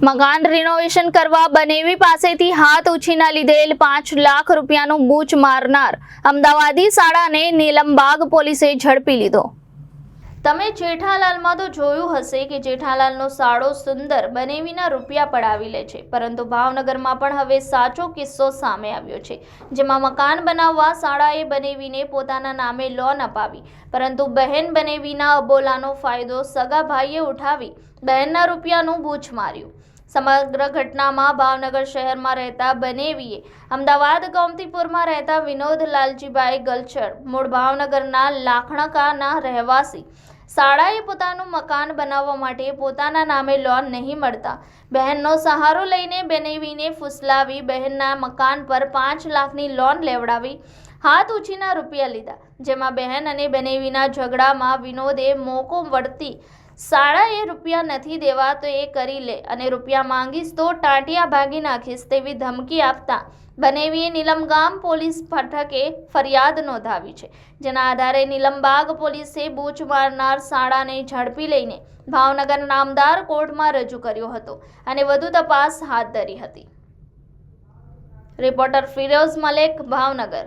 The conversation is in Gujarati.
મકાન રિનોવેશન કરવા બનેવી પાસેથી હાથ ઉછીના લીધેલ પાંચ લાખ રૂપિયાનું બૂચ મારનાર અમદાવાદી શાળાને નીલમબાગ પોલીસે ઝડપી લીધો. તમે જેઠાલાલમાં તો જોયું હશે કે જેઠાલાલનો સાડો સુંદર બનેવીના રૂપિયા પડાવી લે છે. પરંતુ ભાવનગરમાં પણ હવે સાચો કિસ્સો સામે આવ્યો છે. જેમાં મકાન બનાવવા શાળાએ બનેવીને પોતાના નામે લોન અપાવી. પરંતુ બહેન બનેવીના અબોલાનો ફાયદો સગા ભાઈએ ઉઠાવી બહેનના રૂપિયાનું બૂચ માર્યું. સમગ્ર ઘટનામાં ભાવનગર શહેરમાં રહેતા બનેવીએ અમદાવાદ ગોમતીપુરમાં રહેતા વિનોદ લાલજીભાઈ ગલચર મૂળ ભાવનગરના લાખણકાના રહેવાસી શાળાએ પોતાનું મકાન બનાવવા માટે પોતાના નામે લોન નહીં મળતા. બહેનનો સહારો લઈને બનેવીને ફૂસલાવી બહેનના મકાન પર પાંચ લાખની લોન લેવડાવી, હાથ ઉછીના રૂપિયા લીધા. જેમાં બહેન અને બનેવીના ઝઘડામાં વિનોદે મોકો વળતી શાળાએ રૂપિયા નથી દેવા તો એ કરી લે અને રૂપિયા માંગીશ તો ટાંટિયા ભાગી નાખીશ તેવી ધમકી આપતા બનેવીએ નીલમગામ પોલીસ મથકે ફરિયાદ નોંધાવી છે, જેના આધારે નીલમબાગ પોલીસે બૂચ મારનાર શાળાને ઝડપી લઈને ભાવનગર નામદાર કોર્ટમાં રજૂ કર્યો હતો અને વધુ તપાસ હાથ ધરી હતી. રિપોર્ટર ફિરોઝ મલેક, ભાવનગર.